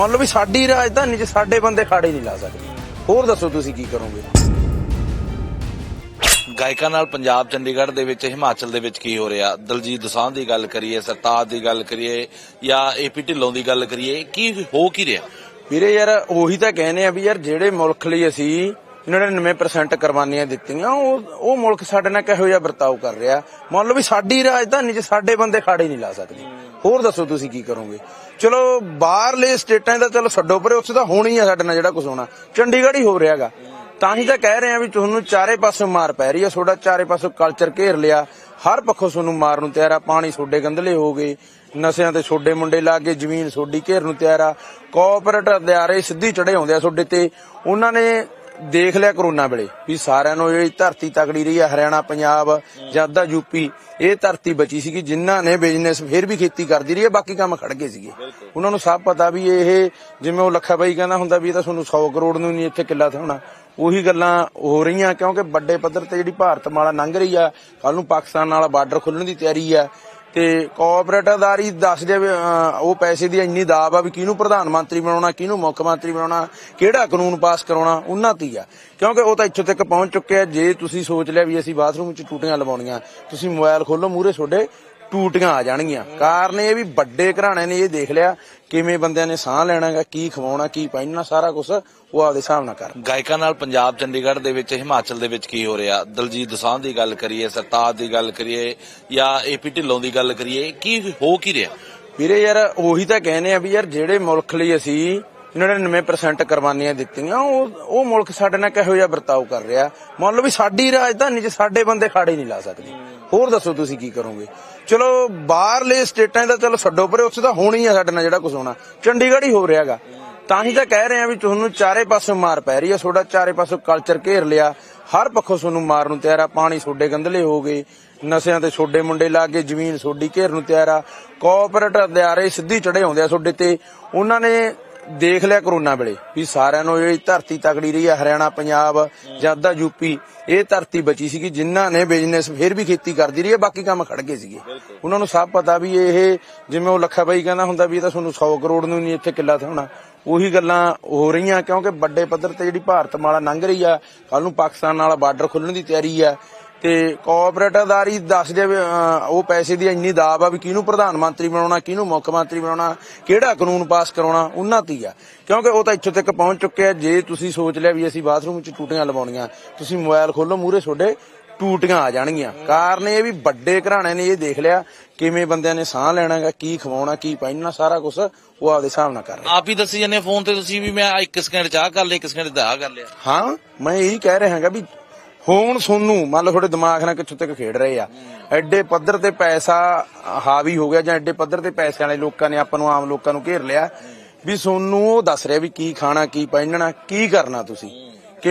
ਮੰਨ ਲਓ ਵੀ ਸਾਡੀ ਰਾਜਧਾਨੀ 'ਚ ਸਾਡੇ ਬੰਦੇ ਖਾੜੇ ਨਹੀਂ ਲਾ ਸਕਦੇ। ਹੋਰ ਦੱਸੋ ਤੁਸੀਂ ਕੀ ਕਰੋਗੇ? ਗਾਇਕਾਂ ਨਾਲ ਪੰਜਾਬ ਚੰਡੀਗੜ੍ਹ ਦੇ ਵਿੱਚ ਹਿਮਾਚਲ ਦੇ ਵਿੱਚ ਕੀ ਹੋ ਰਿਹਾ? ਦਲਜੀਤ ਦੋਸਾਂਝ ਦੀ ਗੱਲ ਕਰੀਏ ਸਰਤਾਜ ਦੀ ਗੱਲ ਕਰੀਏ ਜਾਂ ਏਪੀ ਢਿੱਲੋਂ ਦੀ ਗੱਲ ਕਰੀਏ ਕੀ ਹੋ ਕੀ ਰਿਹਾ? ਵੀਰੇ ਯਾਰ ਉਹੀ ਤਾਂ ਕਹਿੰਦੇ ਆ ਵੀ ਯਾਰ ਜਿਹੜੇ ਮੁਲਕ ਲਈ ਅਸੀਂ 99% ਕੁਰਬਾਨੀਆਂ ਦਿੱਤੀਆਂ ਉਹ ਉਹ ਮੁਲਕ ਸਾਡੇ ਨਾਲ ਕਿਹੋ ਜਿਹਾ ਵਰਤਾਓ ਕਰ ਰਿਹਾ? ਮੰਨ ਲਓ ਵੀ ਸਾਡੀ ਰਾਜਧਾਨੀ 'ਚ ਸਾਡੇ ਬੰਦੇ ਖਾੜੇ ਨਹੀਂ ਲਾ ਸਕਦੇ। ਹੋਰ ਦੱਸੋ ਤੁਸੀਂ ਕੀ ਕਰੋਗੇ? ਚਲੋ, ਬਾਹਰਲੇ ਸਟੇਟਾਂ ਦਾ ਚਲੋ ਛੱਡੋ, ਪਰੇ ਉੱਥੇ ਤਾਂ ਹੋਣੀ ਆ ਸਾਡੇ ਨਾਲ ਜਿਹੜਾ ਕੁਝ ਹੋਣਾ। ਚੰਡੀਗੜ੍ਹ ਹੀ ਹੋ ਰਿਹਾਗਾ ਤਾਂ ਹੀ ਤਾਂ ਕਹਿ ਰਹੇ ਆ ਵੀ ਤੁਹਾਨੂੰ ਚਾਰੇ ਪਾਸੋਂ ਮਾਰ ਪੈ ਰਹੀ ਆ, ਤੁਹਾਡਾ ਚਾਰੇ ਪਾਸੋਂ ਕਲਚਰ ਘੇਰ ਲਿਆ। ਹਰ ਪੱਖੋਂ ਤੁਹਾਨੂੰ ਮਾਰ ਨੂੰ ਤਿਆਰ ਆ। ਪਾਣੀ ਛੋਡੇ ਗੰਧਲੇ ਹੋ ਗਏ। ਨਸ਼ਿਆਂ ਤੇ ਛੋਡੇ ਮੁੰਡੇ ਲਾ ਕੇ ਜ਼ਮੀਨ ਛੋਡੀ ਘੇਰ ਨੂੰ ਤਿਆਰ ਆ। ਕੋਆਪਰੇਟਰ ਦਿਆਰੇ ਸਿੱਧੀ ਚੜੇ ਆਉਂਦੇ ਆ ਤੁਹਾਡੇ ਤੇ। ਉਹਨਾਂ ਨੇ ਦੇਖ ਲਿਆ ਕਰੋਨਾ ਵੇਲੇ ਵੀ ਸਾਰਿਆਂ ਨੂੰ ਇਹ ਧਰਤੀ ਤਕੜੀ ਰਹੀ ਆ ਹਰਿਆਣਾ ਪੰਜਾਬ ਜਾਂ ਅੱਧਾ ਯੂਪੀ। ਇਹ ਧਰਤੀ ਬਚੀ ਸੀਗੀ ਜਿਨ੍ਹਾਂ ਨੇ ਬਿਜ਼ਨਸ ਫਿਰ ਵੀ ਖੇਤੀ ਕਰਦੀ ਰਹੀ ਹੈ ਬਾਕੀ ਕੰਮ ਖੜ ਗਏ ਸੀਗੇ। ਉਹਨਾਂ ਨੂੰ ਸਭ ਪਤਾ ਵੀ ਇਹ ਜਿਵੇਂ ਉਹ ਲੱਖਾ ਬਾਈ ਕਹਿੰਦਾ ਹੁੰਦਾ ਵੀ ਇਹ ਤਾਂ ਤੁਹਾਨੂੰ 100 ਕਰੋੜ ਨੂੰ ਨਹੀਂ ਇੱਥੇ ਕਿੱਲਾ ਥਾਉਣਾ ਉਹੀ ਗੱਲਾਂ ਹੋ ਰਹੀਆਂ ਕਿਉਂਕਿ ਵੱਡੇ ਪੱਧਰ ਤੇ ਜਿਹੜੀ ਭਾਰਤ ਮਾਲਾ ਲੰਘ ਰਹੀ ਆ ਕੱਲ ਨੂੰ ਪਾਕਿਸਤਾਨ ਨਾਲ ਬਾਰਡਰ ਖੁੱਲਣ ਦੀ ਤਿਆਰੀ ਆ। ਤੇ ਕੋਆਪਰੇਟਰਦਾਰੀ ਦੱਸ ਦੇ ਵੀ, ਉਹ ਪੈਸੇ ਦੀ ਇੰਨੀ ਦਾਬ ਆ ਵੀ ਕਿਹਨੂੰ ਪ੍ਰਧਾਨ ਮੰਤਰੀ ਬਣਾਉਣਾ ਕਿਹਨੂੰ ਮੁੱਖ ਮੰਤਰੀ ਬਣਾਉਣਾ ਕਿਹੜਾ ਕਾਨੂੰਨ ਪਾਸ ਕਰਾਉਣਾ ਉਹਨਾਂ ਤੇ ਆ। ਕਿਉਂਕਿ ਉਹ ਤਾਂ ਇੱਥੋਂ ਤੱਕ ਪਹੁੰਚ ਚੁੱਕੇ ਆ ਜੇ ਤੁਸੀਂ ਸੋਚ ਲਿਆ ਵੀ ਅਸੀਂ ਬਾਥਰੂਮ 'ਚ ਟੂਟੀਆਂ ਲਵਾਉਣੀਆਂ ਤੁਸੀਂ ਮੋਬਾਈਲ ਖੋਲੋ ਮੂਰੇ ਤੁਹਾਡੇ ਟੂਟੀਆਂ ਆ ਜਾਣਗੀਆਂ। ਕਾਰਨ ਇਹ ਵੀ ਵੱਡੇ ਘਰਾਣੇ ਨੇ ਇਹ ਦੇਖ ਲਿਆ ਕਿਵੇਂ ਬੰਦਿਆਂ ਨੇ ਸਾਹ ਲੈਣਾਗਾ ਕੀ ਖਵਾਉਣਾ ਕੀ ਪਹਿਨਣਾ ਸਾਰਾ ਕੁਝ ਉਹ ਆਪਦੇ ਹਿਸਾਬ ਨਾਲ ਕਰ। ਗਾਇਕਾਂ ਨਾਲ ਪੰਜਾਬ ਚੰਡੀਗੜ੍ਹ ਦੇ ਵਿੱਚ ਹਿਮਾਚਲ ਦੇ ਵਿੱਚ ਕੀ ਹੋ ਰਿਹਾ? ਦਲਜੀਤ ਦੋਸਾਂਝ ਦੀ ਗੱਲ ਕਰੀਏ ਸਰਤਾਜ ਦੀ ਗੱਲ ਕਰੀਏ ਜਾਂ ਏਪੀ ਢਿੱਲੋਂ ਦੀ ਗੱਲ ਕਰੀਏ ਕੀ ਹੋ ਕੀ ਰਿਹਾ? ਵੀਰੇ ਯਾਰ ਉਹੀ ਤਾਂ ਕਹਿੰਦੇ ਆ ਵੀ ਯਾਰ ਜਿਹੜੇ ਮੁਲਕ ਲਈ ਅਸੀਂ 99% ਕੁਰਬਾਨੀਆਂ ਦਿੱਤੀਆਂ। ਉਹ ਉਹ ਮੁਲਕ ਸਾਡੇ ਨਾਲ ਕਿਹੋ ਜਿਹਾ ਵਰਤਾਓ ਕਰ ਰਿਹਾ? ਮੰਨ ਲਓ ਵੀ ਸਾਡੀ ਰਾਜਧਾਨੀ 'ਚ ਸਾਡੇ ਬੰਦੇ ਖਾੜੇ ਨਹੀਂ ਲਾ ਸਕਦੇ। ਹੋਰ ਦੱਸੋ ਤੁਸੀਂ ਕੀ ਕਰੋਗੇ? ਚਲੋ, ਬਾਹਰਲੇ ਸਟੇਟਾਂ ਦਾ ਚਲੋ ਛੱਡੋ, ਪਰੇ ਉੱਥੇ ਤਾਂ ਹੋਣੀ ਆ ਸਾਡੇ ਨਾਲ ਜਿਹੜਾ ਕੁਝ ਹੋਣਾ। ਚੰਡੀਗੜ੍ਹ ਹੀ ਹੋ ਰਿਹਾਗਾ ਤਾਂ ਹੀ ਤਾਂ ਕਹਿ ਰਹੇ ਆ ਵੀ ਤੁਹਾਨੂੰ ਚਾਰੇ ਪਾਸੋਂ ਮਾਰ ਪੈ ਰਹੀ ਆ। ਤੁਹਾਡਾ ਚਾਰੇ ਪਾਸੋਂ ਕਲਚਰ ਘੇਰ ਲਿਆ। ਹਰ ਪੱਖੋਂ ਤੁਹਾਨੂੰ ਮਾਰ ਨੂੰ ਤਿਆਰ ਆ। ਪਾਣੀ ਛੋਡੇ ਗੰਧਲੇ ਹੋ ਗਏ। ਨਸ਼ਿਆਂ ਤੇ ਛੋਡੇ ਮੁੰਡੇ ਲਾ ਕੇ ਜ਼ਮੀਨ ਛੋਡੀ ਘੇਰ ਨੂੰ ਤਿਆਰ ਆ। ਕੋਆਪਰੇਟਰ ਦਿਆਰੇ ਸਿੱਧੀ ਚੜੇ ਆਉਂਦੇ ਆ ਤੁਹਾਡੇ ਤੇ। ਉਹਨਾਂ ਨੇ ਦੇਖ ਲਿਆ ਕਰੋਨਾ ਵੇਲੇ ਵੀ ਸਾਰਿਆਂ ਨੂੰ ਇਹ ਧਰਤੀ ਤਕੜੀ ਰਹੀ ਆ ਹਰਿਆਣਾ ਪੰਜਾਬ ਜਾਂ ਅੱਧਾ ਯੂਪੀ। ਇਹ ਧਰਤੀ ਬਚੀ ਸੀਗੀ ਜਿਨ੍ਹਾਂ ਨੇ ਬਿਜ਼ਨਸ ਫਿਰ ਵੀ ਖੇਤੀ ਕਰਦੀ ਰਹੀ ਹੈ ਬਾਕੀ ਕੰਮ ਖੜ ਗਏ ਸੀਗੇ। ਉਹਨਾਂ ਨੂੰ ਸਭ ਪਤਾ ਵੀ ਇਹ ਜਿਵੇਂ ਉਹ ਲੱਖਾ ਬਾਈ ਕਹਿੰਦਾ ਹੁੰਦਾ ਵੀ ਇਹ ਤਾਂ ਤੁਹਾਨੂੰ 100 ਕਰੋੜ ਨੂੰ ਨਹੀਂ ਇੱਥੇ ਕਿੱਲਾ ਥਾਉਣਾ। ਉਹੀ ਗੱਲਾਂ ਹੋ ਰਹੀਆਂ ਕਿਉਂਕਿ ਵੱਡੇ ਪੱਧਰ ਤੇ ਜਿਹੜੀ ਭਾਰਤ ਮਾਲਾ ਲੰਘ ਰਹੀ ਆ ਕੱਲ ਨੂੰ ਪਾਕਿਸਤਾਨ ਨਾਲ ਬਾਰਡਰ ਖੁੱਲਣ ਦੀ ਤਿਆਰੀ ਆ। ਤੇ ਕੋਆਪਰੇਟਰਦਾਰੀ ਦੱਸ ਦੇ ਉਹ ਪੈਸੇ ਦੀ ਇੰਨੀ ਦਾਬ ਆ ਵੀ ਕਿਹਨੂੰ ਪ੍ਰਧਾਨ ਮੰਤਰੀ ਬਣਾਉਣਾ ਕਿਹਨੂੰ ਮੁੱਖ ਮੰਤਰੀ ਬਣਾਉਣਾ ਕਿਹੜਾ ਕਾਨੂੰਨ ਪਾਸ ਕਰਾਉਣਾ ਉਹਨਾਂ ਤੇ ਆ। ਕਿਉਂਕਿ ਉਹ ਤਾਂ ਇੱਥੋਂ ਤੱਕ ਪਹੁੰਚ ਚੁੱਕੇ ਆ ਜੇ ਤੁਸੀਂ ਸੋਚ ਲਿਆ ਵੀ ਅਸੀਂ ਬਾਥਰੂਮ 'ਚ ਟੂਟੀਆਂ ਲਵਾਉਣੀਆਂ ਤੁਸੀਂ ਮੋਬਾਈਲ ਖੋਲੋ ਮੂਰੇ ਤੁਹਾਡੇ ਟੂਟੀਆਂ ਆ ਜਾਣਗੀਆਂ। ਕਾਰਨ ਇਹ ਵੀ ਵੱਡੇ ਘਰਾਣੇ ਨੇ ਇਹ ਦੇਖ ਲਿਆ ਕਿਵੇਂ ਬੰਦਿਆਂ ਨੇ ਸਾਹ ਲੈਣਾਗਾ ਕੀ ਖਵਾਉਣਾ ਕੀ ਪਹਿਨਣਾ ਸਾਰਾ ਕੁਝ ਉਹ ਆਪਦੇ ਹਿਸਾਬ ਨਾਲ ਕਰ ਰਹੇ ਆਪ ਹੀ ਦੱਸੀ ਜਾਂਦੇ ਫੋਨ ਤੇ ਤੁਸੀਂ ਵੀ ਮੈਂ ਇੱਕ ਸਕਿੰਟ ਚਾਹ ਕਰ ਲਿਆ ਇੱਕ ਸਕਿੰਟ ਦਾ ਕਰ ਲਿਆ। ਹਾਂ ਮੈਂ ਇਹੀ ਕਹਿ ਰਿਹਾ ਹਾਂਗਾ ਵੀ ਹੁਣ ਸੋਨੂੰ, ਮੰਨ ਲਓ ਤੁਹਾਡੇ ਦਿਮਾਗ ਨਾਲ ਕਿੱਥੋਂ ਤੱਕ ਖੇਡ ਰਹੇ ਆ। ਐਡੇ ਪੱਧਰ ਤੇ ਪੈਸਾ ਹਾਵੀ ਹੋ ਗਿਆ ਜਾਂ ਐਡੇ ਪੱਧਰ ਤੇ ਪੈਸੇ ਵਾਲੇ ਲੋਕਾਂ ਨੇ ਆਪਾਂ ਨੂੰ ਆਮ ਲੋਕਾਂ ਨੂੰ ਘੇਰ ਲਿਆ ਵੀ ਸੋਨੂੰ ਉਹ ਦੱਸ ਰਿਹਾ ਵੀ ਕੀ ਖਾਣਾ, ਕੀ ਪਹਿਨਣਾ ਕੀ ਕਰਨਾ ਤੁਸੀਂ।